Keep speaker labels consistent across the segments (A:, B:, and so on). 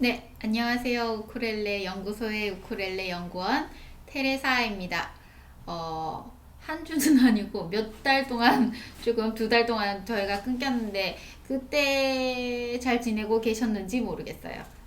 A: 네, 안녕하세요. 우쿨렐레 연구소의 우쿨렐레 연구원 테레사입니다. 어, 한 주는 아니고 몇 달 동안 조금 두 달 동안 저희가 끊겼는데 그때 잘 지내고 계셨는지 모르겠어요.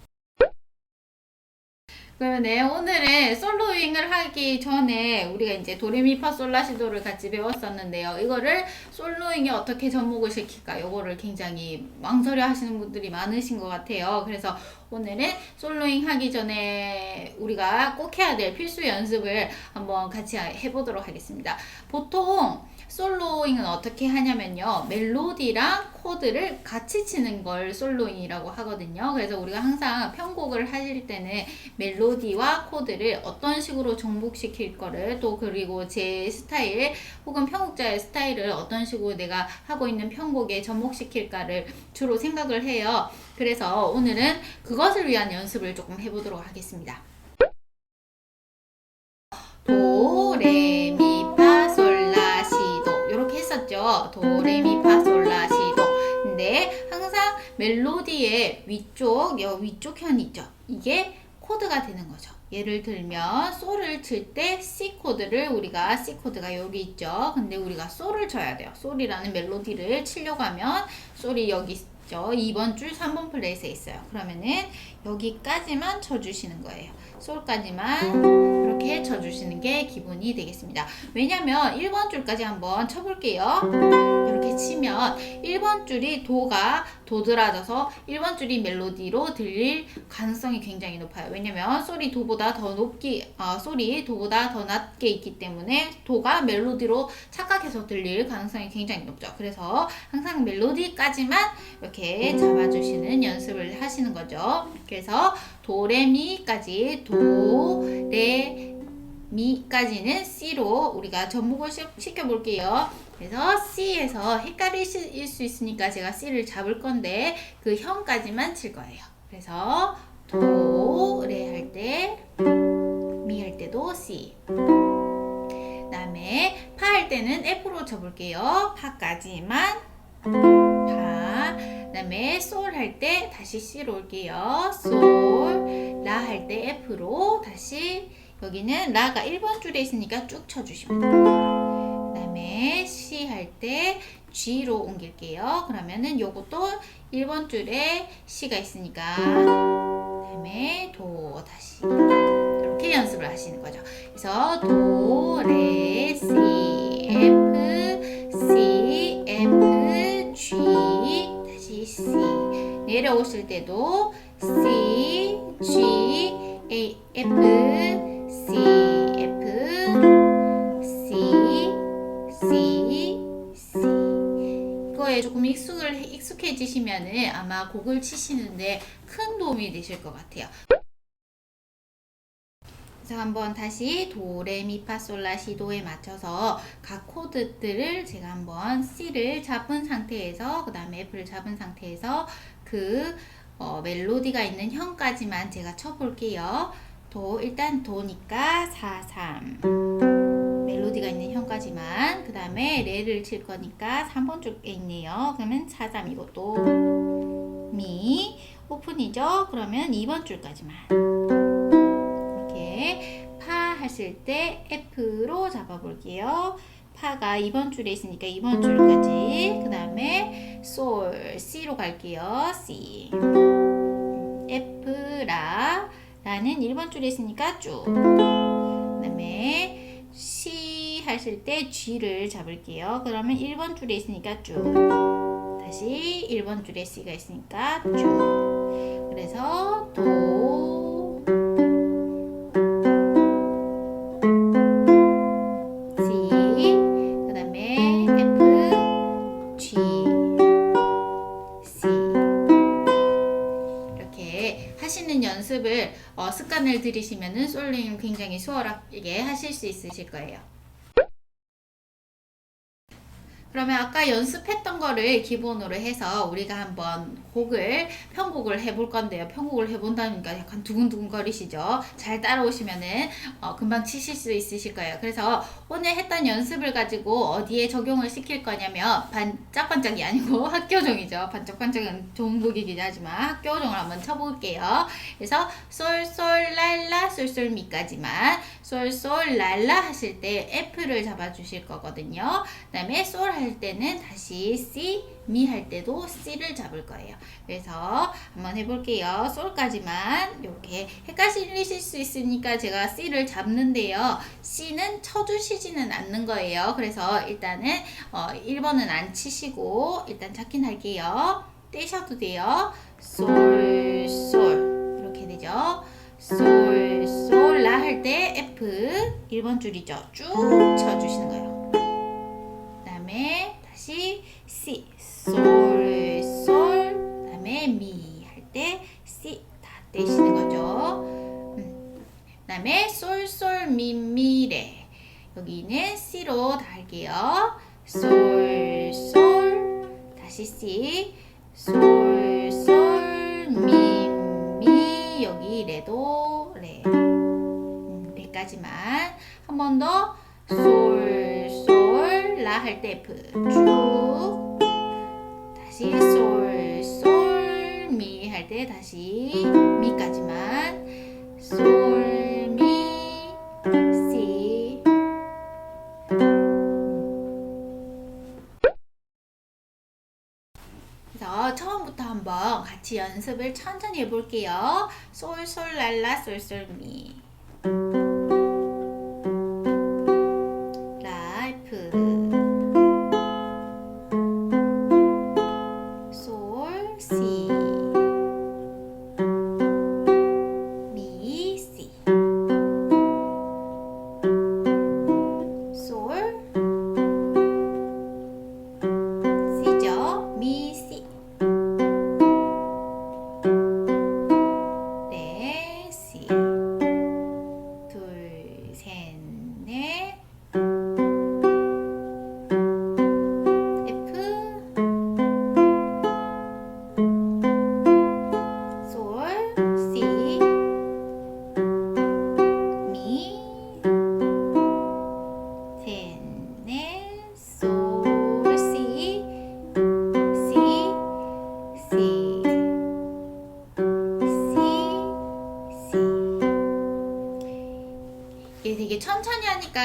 A: 그러면 네, 오늘은 솔로윙을 하기 전에 우리가 이제 도레미파솔라시도를 같이 배웠었는데요. 이거를 솔로윙에 어떻게 접목을 시킬까? 이거를 굉장히 망설여 하시는 분들이 많으신 것 같아요. 그래서 오늘은 솔로잉 하기 전에 우리가 꼭 해야 될 필수 연습을 한번 같이 해보도록 하겠습니다. 보통 솔로잉은 어떻게 하냐면요. 멜로디랑 코드를 같이 치는 걸 솔로잉이라고 하거든요. 그래서 우리가 항상 편곡을 하실 때는 멜로디와 코드를 어떤 식으로 정복시킬 거를 또 그리고 제 스타일 혹은 편곡자의 스타일을 어떤 식으로 내가 하고 있는 편곡에 접목시킬까를 주로 생각을 해요. 그래서 오늘은 그 것을 위한 연습을 조금 해보도록 하겠습니다. 도, 레, 미, 파, 솔, 라, 시, 도. 이렇게 했었죠. 도, 레, 미, 파, 솔, 라, 시, 도. 근데 항상 멜로디의 위쪽, 여 위쪽 현 있죠. 이게 코드가 되는 거죠. 예를 들면 솔을 칠 때 C 코드를 우리가 C 코드가 여기 있죠. 근데 우리가 솔을 쳐야 돼요. 솔이라는 멜로디를 치려고 하면 솔이 여기 있죠. 2번 줄 3번 플레이스에 있어요. 그러면은 여기까지만 쳐주시는 거예요. 솔까지만 이렇게 쳐주시는 게 기본이 되겠습니다. 왜냐면 1번 줄까지 한번 쳐볼게요. 이렇게 치면 1번 줄이 도가 도드라져서 1번 줄이 멜로디로 들릴 가능성이 굉장히 높아요. 왜냐면 솔이 도보다 더 높기, 어, 솔이 도보다 더 낮게 있기 때문에 도가 멜로디로 착각해서 들릴 가능성이 굉장히 높죠. 그래서 항상 멜로디까지만 이렇게 잡아주시는 연습을 하시는 거죠. 그래서 도레미까지 도, 레, 미까지는 C로 우리가 접목을 시켜 볼게요. 그래서 C에서 헷갈리실 수 있으니까 제가 C를 잡을 건데 그 현까지만 칠 거예요. 그래서 도, 레 할 때, 미 할 때도 C. 그다음에 파 할 때는 F로 쳐볼게요. 파까지만 다음에 솔 할 때 다시 C로 올게요. 솔. 라 할 때 F로 다시 여기는 라가 1번 줄에 있으니까 쭉 쳐주시면 돼요. 그 다음에 C 할 때 G로 옮길게요. 그러면은 요것도 1번 줄에 C가 있으니까 그 다음에 도 다시 이렇게 연습을 하시는 거죠. 그래서 도, 레, C, F, 내려오실 때도 C, G, A, F, C, F, C, C, C. 이거에 조금 익숙을, 익숙해지시면은 아마 곡을 치시는데 큰 도움이 되실 것 같아요. 그래서 한번 다시 도, 레, 미, 파, 솔, 라, 시, 도에 맞춰서 각 코드들을 제가 한번 C를 잡은 상태에서 그 다음에 F를 잡은 상태에서 그 어, 멜로디가 있는 현까지만 제가 쳐볼게요. 도 일단 도니까 4, 3 멜로디가 있는 현까지만 그 다음에 레를 칠 거니까 3번 줄에 있네요. 그러면 4, 3 이것도 미 오픈이죠. 그러면 2번 줄까지만 이렇게 파 하실 때 F로 잡아볼게요. 파가 2번 줄에 있으니까 2번 줄까지 그 다음에 솔 C로 갈게요. C F 라 라는 1번 줄에 있으니까 쭉. 그 다음에 C 하실 때 G를 잡을게요. 그러면 1번 줄에 있으니까 쭉. 다시 1번 줄에 C가 있으니까 쭉. 그래서 도, 습관을 들이시면은 솔링 굉장히 수월하게 하실 수 있으실 거예요. 그러면 아까 연습했던 거를 기본으로 해서 우리가 한번 곡을 편곡을 해볼 건데요. 편곡을 해본다니까 약간 두근두근 거리시죠? 잘 따라오시면은 어, 금방 치실 수 있으실 거예요. 그래서 오늘 했던 연습을 가지고 어디에 적용을 시킬 거냐면 반짝반짝이 아니고 학교종이죠. 반짝반짝은 곡이긴 하지만 학교종을 한번 쳐볼게요. 그래서 솔솔랄라 솔솔미까지만 솔솔랄라 하실 때 F를 잡아주실 거거든요. 그 다음에 솔할 때는 다시 C, 미할 때도 C를 잡을 거예요. 그래서 한번 해볼게요. 솔까지만 이렇게 헷갈리실 수 있으니까 제가 C를 잡는데요. C는 쳐주시지는 않는 거예요. 그래서 일단은 어, 1번은 안 치시고 일단 잡긴 할게요. 떼셔도 돼요. 솔, 솔 이렇게 되죠. 솔, 솔, 라 할 때 F 1번 줄이죠. 쭉 쳐주시는 거예요. 다시 C, 솔, 솔, 그 다음에 미 할 때 C 다 떼시는 거죠. 음. 그 다음에 솔, 솔, 미, 미, 레 여기는 C로 다 할게요. 솔, 솔, 다시 C, 솔, 솔, 미, 미, 여기 레도 레. 음, 레까지만 한 번 더 솔, 솔, 라할 때 F 쭉 다시 솔, 솔, 미 할 때 다시 미까지만 솔, 미, C 그래서 처음부터 한번 같이 연습을 천천히 해볼게요. 솔, 솔, 랄라, 솔, 솔, 미.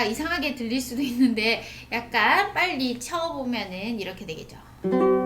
A: 이상하게 들릴 수도 있는데 약간 빨리 쳐보면은 이렇게 되겠죠.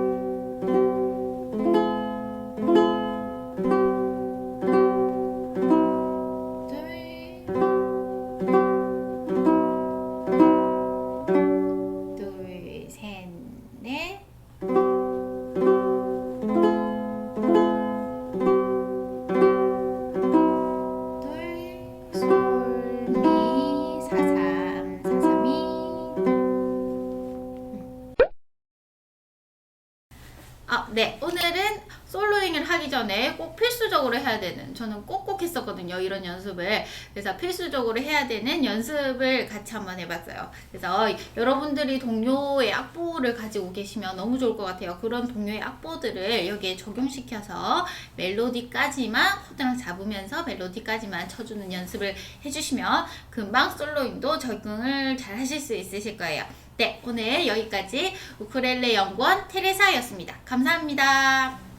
A: 네. 오늘은 솔로잉을 하기 전에 꼭 필수적으로 해야 되는, 저는 꼭꼭 했었거든요. 이런 연습을. 그래서 필수적으로 해야 되는 연습을 같이 한번 해봤어요. 그래서 여러분들이 동료의 악보를 가지고 계시면 너무 좋을 것 같아요. 그런 동료의 악보들을 여기에 적용시켜서 멜로디까지만 코드랑 잡으면서 멜로디까지만 쳐주는 연습을 해주시면 금방 솔로잉도 적응을 잘 하실 수 있으실 거예요. 네, 오늘 여기까지 우크렐레 연구원 테레사였습니다. 감사합니다.